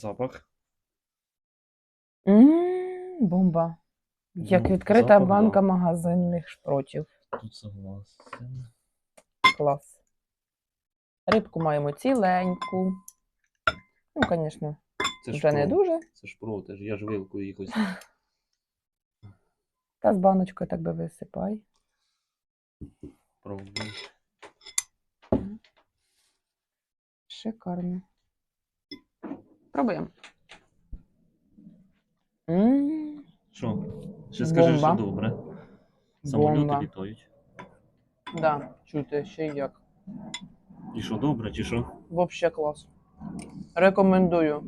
Запах. М, Бомба. Як Ну, відкрита запах, банка да. магазинних шпротів. Тут согласен. Клас. Рибку маємо ціленьку. Ну, звісно, Це вже не про- дуже. Це ж про, я ж вилкою якось. Та з баночкою так би висипай. пробую. Шикарно. Пробуємо. М, Що? Ще скажи, що Бомба. добре. Самольоти Бомба. літають. Да, чуєте, ще й як. І що добре, чи що? Вообще клас. Рекомендую.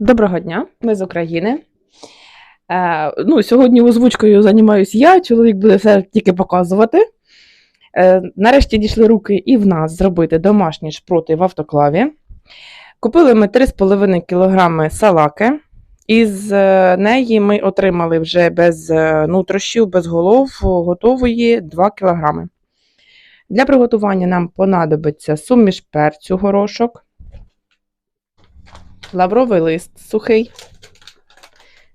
Доброго дня, ми з України. Е, ну, сьогодні озвучкою займаюся я, чоловік буде все тільки показувати. Е, нарешті дійшли руки і в нас зробити домашні шпроти в автоклаві. Купили ми 3,5 кг салаки. Із е, неї ми отримали вже без е, нутрощів, без голов готової 2 кг. Для приготування нам понадобиться суміш перцю горошок, лавровий лист сухий,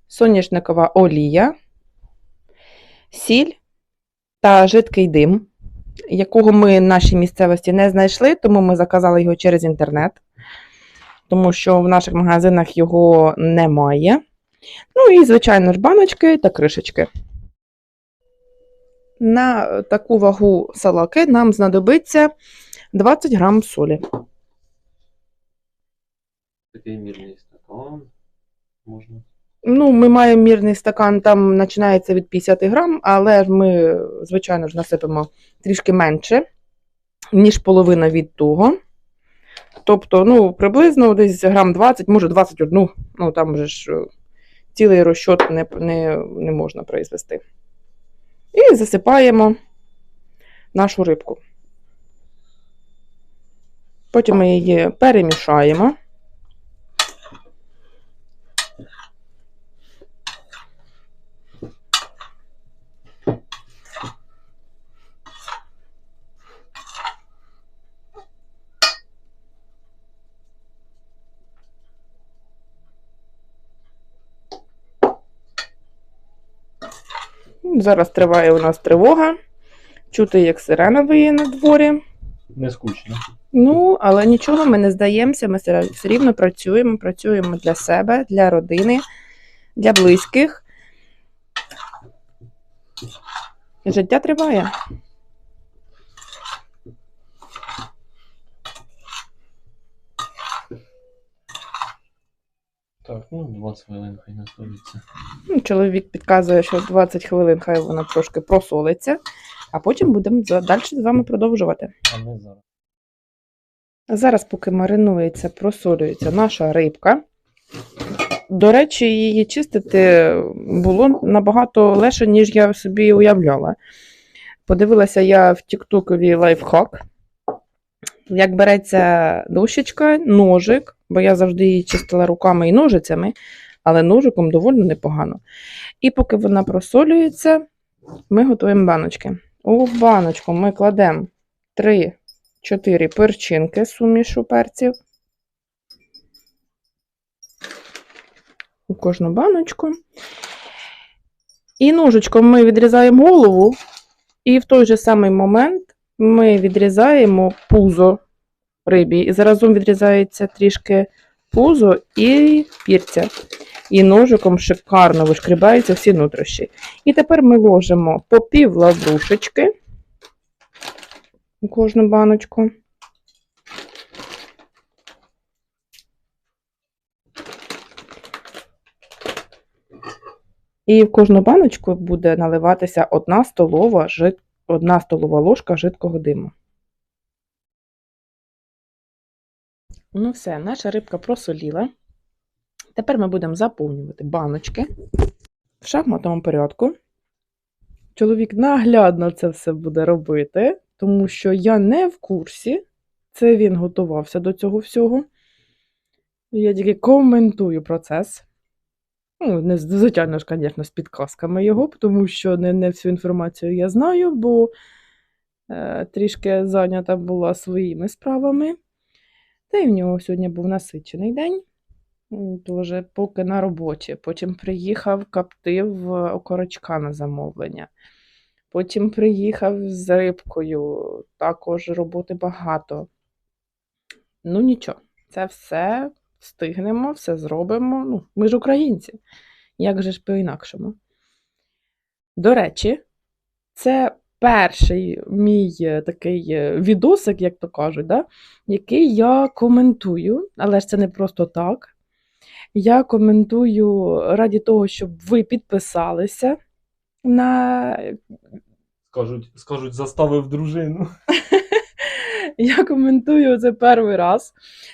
соняшникова олія, сіль та жидкий дим, якого ми в нашій місцевості не знайшли, тому ми заказали його через інтернет, тому що в наших магазинах його немає. Ну і, звичайно ж, баночки та кришечки. На таку вагу салаки нам знадобиться 20 грам солі. Такий мірний стакан. Можна. Ну, ми маємо мірний стакан, там починається від 50 грам, але ж ми, звичайно ж, насипемо трішки менше, ніж половина від того. Тобто, ну, приблизно десь грам 20, може 21, ну там вже ж е, цілий розчот не, не, не можна произвести. І засипаємо нашу рибку. Потім ми її перемішаємо. Зараз триває у нас тривога. Чути, як сирена виє на дворі. Не скучно. Ну, але нічого, ми не здаємося, ми все рівно працюємо, працюємо для себе, для родини, для близьких. Життя триває. Так, ну 20 хвилин хай настоїться. Ну, Чоловік підказує, що 20 хвилин хай вона трошки просолиться, а потім будемо далі з вами продовжувати. А ми зараз. Зараз, поки маринується, просолюється наша рибка. До речі, її чистити було набагато легше, ніж я собі уявляла. Подивилася я в Тіктокові лайфхак. Як береться дощечка, ножик, бо я завжди її чистила руками і ножицями, але ножиком доволі непогано. І поки вона просолюється, ми готуємо баночки. У баночку ми кладемо 3 4 перчинки сумішу перців. У кожну баночку. І ножичком ми відрізаємо голову, і в той же самий момент ми відрізаємо пузо рибі. І заразом відрізається трішки пузо і пірця. І ножиком шикарно вишкрібаються всі нутрощі. І тепер ми ложимо по пів лаврушечки у кожну баночку. І в кожну баночку буде наливатися одна столова жит Одна столова ложка жидкого диму. Ну все, наша рибка просоліла. Тепер ми будемо заповнювати баночки в шахматному порядку. Чоловік наглядно це все буде робити, тому що я не в курсі, це він готувався до цього всього. Я тільки коментую процес. Ну, не, звичайно ж, звісно, з підказками його, тому що не, не всю інформацію я знаю, бо е, трішки зайнята була своїми справами. Та й в нього сьогодні був насичений день. Дуже поки на роботі. Потім приїхав, каптив е, окорочка на замовлення. Потім приїхав з рибкою. Також роботи багато. Ну нічого, це все встигнемо, все зробимо. Ну, ми ж українці. Як же ж по-інакшому? До речі, це перший мій е, такий е, відосик, як то кажуть, да? який я коментую, але ж це не просто так. Я коментую раді того, щоб ви підписалися на Скажуть, скажуть, заставив дружину. Я коментую це перший раз.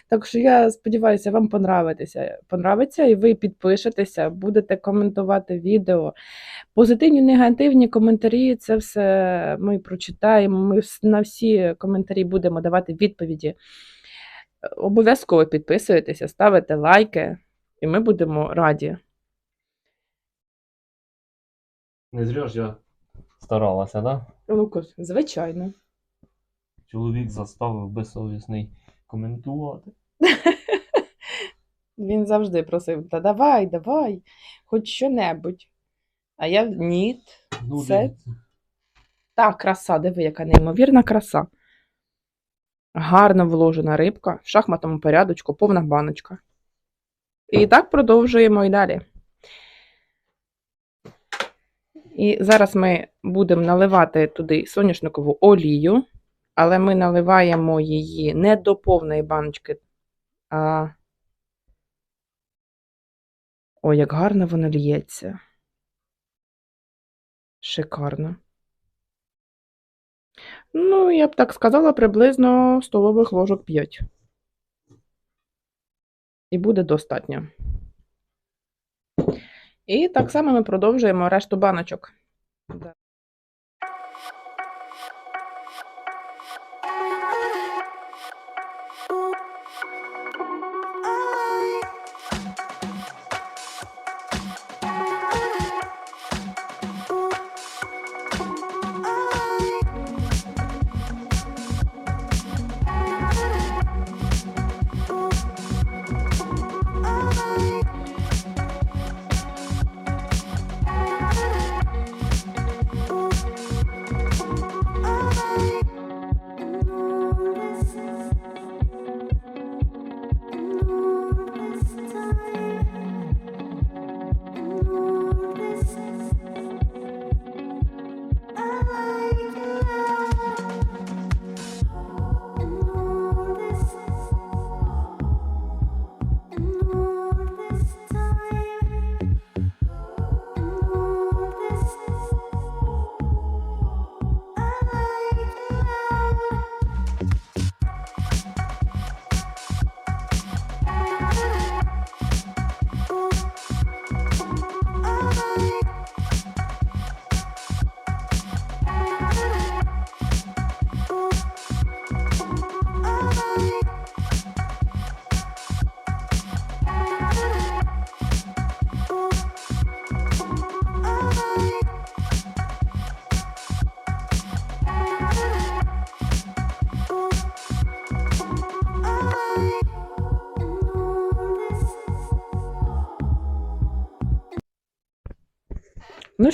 Так що я сподіваюся, вам понравитися. понравиться, і ви підпишетеся, будете коментувати відео. Позитивні, негативні коментарі це все ми прочитаємо. Ми на всі коментарі будемо давати відповіді. Обов'язково підписуйтеся, ставите лайки, і ми будемо раді. Не зря ж я старалася, да? Лукас, звичайно. Чоловік заставив безсовісний коментувати. Він завжди просив: та давай, давай, хоч що-небудь. А я ні. Ну, Це- Та краса, диви, яка неймовірна краса. Гарно вложена рибка в шахматному порядочку, повна баночка. І так продовжуємо і далі. І зараз ми будемо наливати туди соняшникову олію, але ми наливаємо її не до повної баночки, а. Ой, як гарно воно лється. Шикарно. Ну, я б так сказала, приблизно столових ложок 5. І буде достатньо. І так само ми продовжуємо решту баночок.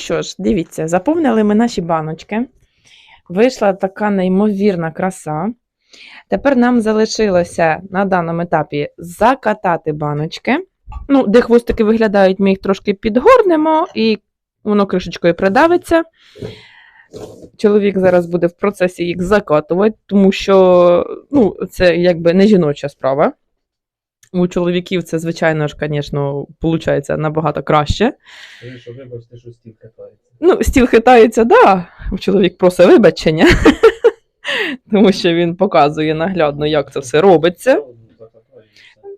Що ж, дивіться, заповнили ми наші баночки. Вийшла така неймовірна краса. Тепер нам залишилося на даному етапі закатати баночки. Ну, де хвостики виглядають, ми їх трошки підгорнемо, і воно кришечкою придавиться. Чоловік зараз буде в процесі їх закатувати, тому що ну, це якби не жіноча справа. У чоловіків це, звичайно ж, звісно, виходить набагато краще. Що, вибачте, що стіл катається. Ну, стіл хитається, так. да. Чоловік просить вибачення, тому що він показує наглядно, як це все робиться.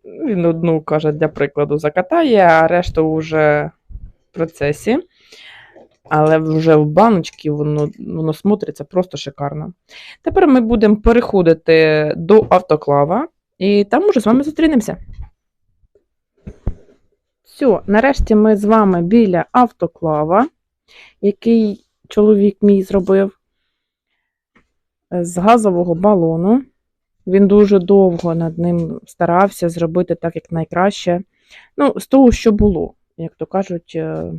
Він одну каже для прикладу закатає, а решту вже в процесі. Але вже в баночці воно, воно смотриться просто шикарно. Тепер ми будемо переходити до автоклава, і там уже з вами зустрінемося. Все, нарешті ми з вами біля автоклава, який чоловік мій зробив з газового балону. Він дуже довго над ним старався зробити так, як найкраще. Ну, з того, що було, як то кажуть, е,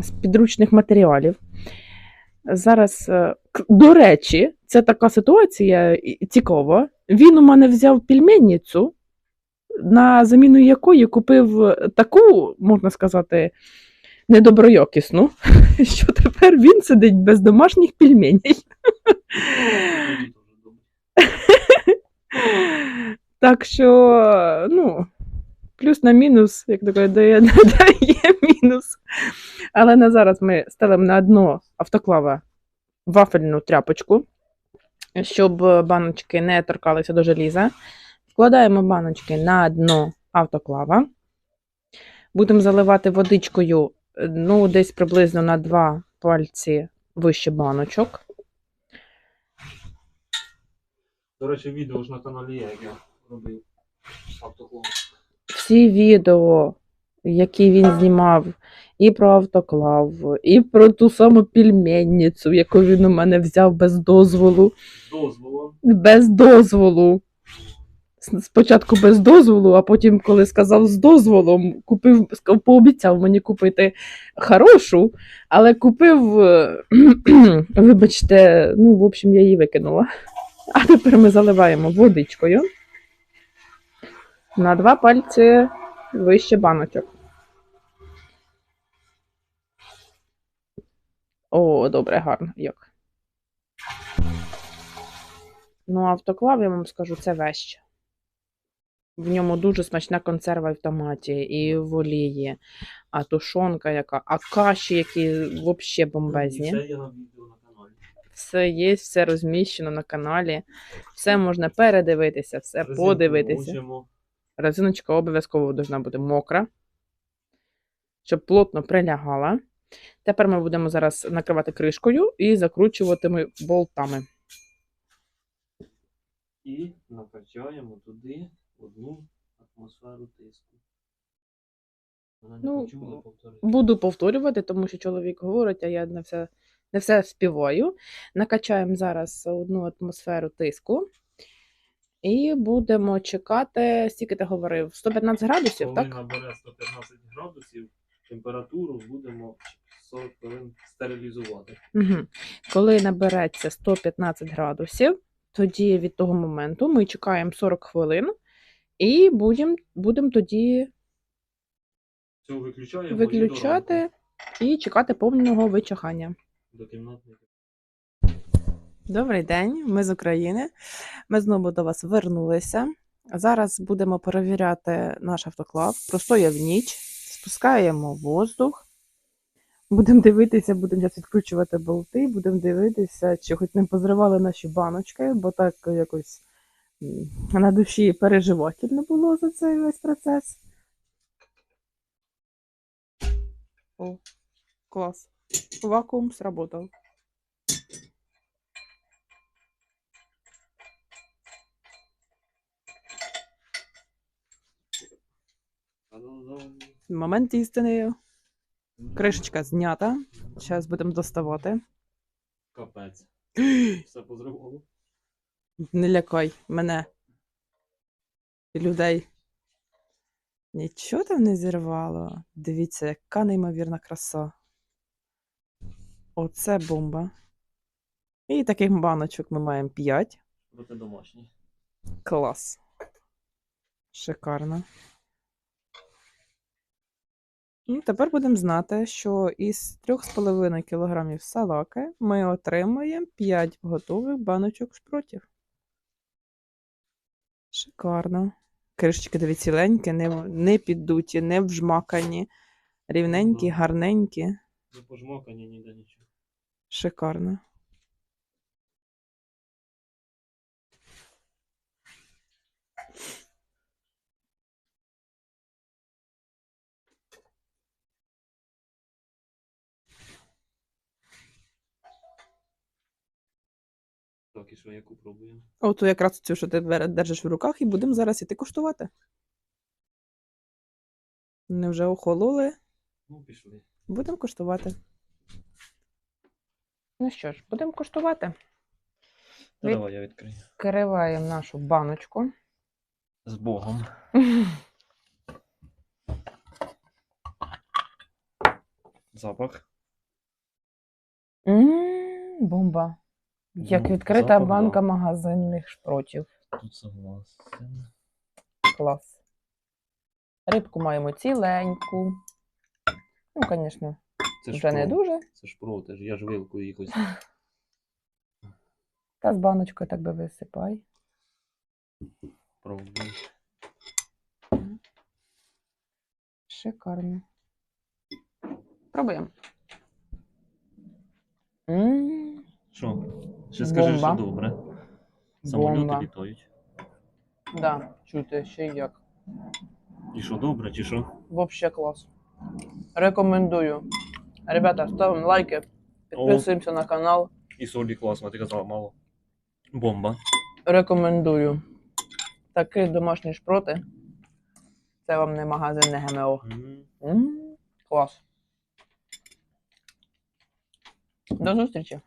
з підручних матеріалів. Зараз, е, до речі, це така ситуація цікава. Він у мене взяв пельменницю, на заміну якої купив таку, можна сказати, недоброякісну, що тепер він сидить без домашніх пельменей. Так що, ну, плюс на мінус, як кажуть, дає, дає мінус. Але на зараз ми ставимо на дно автоклава вафельну тряпочку, щоб баночки не торкалися до желіза. Вкладаємо баночки на дно автоклава. Будемо заливати водичкою ну, десь приблизно на два пальці вище баночок. До речі, відео ж на каналі є, як я робив автоклон. всі відео, які він знімав, і про автоклав, і про ту саму пельменницю, яку він у мене взяв без дозволу. З дозволом. Без дозволу. Спочатку без дозволу, а потім, коли сказав з дозволом, купив, пообіцяв мені купити хорошу, але купив, е, вибачте, ну, в общем, я її викинула. А тепер ми заливаємо водичкою на два пальці вище баночок. О, добре, гарно. Як. Ну, автоклав, я вам скажу, це веще. В ньому дуже смачна консерва і в томаті, і в олії, а тушонка яка, а каші, які взагалі бомбезні. І є на каналі. Все є, все розміщено на каналі. Все можна передивитися, все Резинку подивитися. мочимо. Резиночка обов'язково повинна бути мокра, щоб плотно прилягала. Тепер ми будемо зараз накривати кришкою і закручувати болтами. І накачаємо туди одну атмосферу тиску. Вона не Ну, почула, повторюю. Буду повторювати, тому що чоловік говорить, а я не все, не все співаю. Накачаємо зараз одну атмосферу тиску. І будемо чекати, скільки ти говорив, 115 градусів, Коли так? набере 115 градусів, температуру будемо 40 хвилин стерилізувати. Угу. Коли набереться 115 градусів, тоді від того моменту ми чекаємо 40 хвилин і будемо будем тоді Цього виключаємо виключати і чекати повного вичахання. до кімнатної. Добрий день, ми з України. Ми знову до вас вернулися. Зараз будемо перевіряти наш автоклав. Простояв ніч, спускаємо воздух. Будемо дивитися, будемо зараз відкручувати болти, будемо дивитися, чи хоч не позривали наші баночки, бо так якось на душі переживательно було за цей весь процес. О, клас. Вакуум сработав. Та-дам-дам. Момент істини. Кришечка знята. Зараз будемо доставати. Капець. Все позривало. Не лякай мене. І людей. Нічого там не зірвало. Дивіться, яка неймовірна краса. Оце бомба. І таких баночок ми маємо 5. Проти домашній. Клас. Шикарно. Ну, тепер будемо знати, що із 3,5 кг салаки ми отримаємо 5 готових баночок шпротів. Шикарно. Кришечки, дивіться, ціленькі, не, не піддуті, не вжмакані. Рівненькі, гарненькі. Не пожмакані ніде нічого. Шикарно. Так, що яку пробуємо? Ото якраз цю, що ти держиш в руках, і будемо зараз іти коштувати. Не вже охололи. Ну, пішли. Будемо коштувати. Ну що ж, будемо коштувати. Ну, Давай я відкрию. Відкриваємо нашу баночку. З Богом. Запах. М бомба. Як Ну, відкрита запах, банка да. магазинних шпротів. Тут согласен. Клас. Рибку маємо ціленьку. Ну, звісно, Це вже не про- дуже. Це ж проти ж, я ж вилкою якось. Та з баночкою так би висипай. пробую. Шикарно. Пробуємо. М, Що? Ще скажи, що Бомба. добре. Самольоти Бомба. літають. Да, чути, ще як. І що добре, чи що? Вообще клас. Рекомендую. Ребята, ставимо лайки, підписуємося на канал. І солі класно, ти казала мало. Бомба. Рекомендую. Такі домашні шпроти. Це вам не магазин, не ГМО. М. М, Клас. До зустрічі.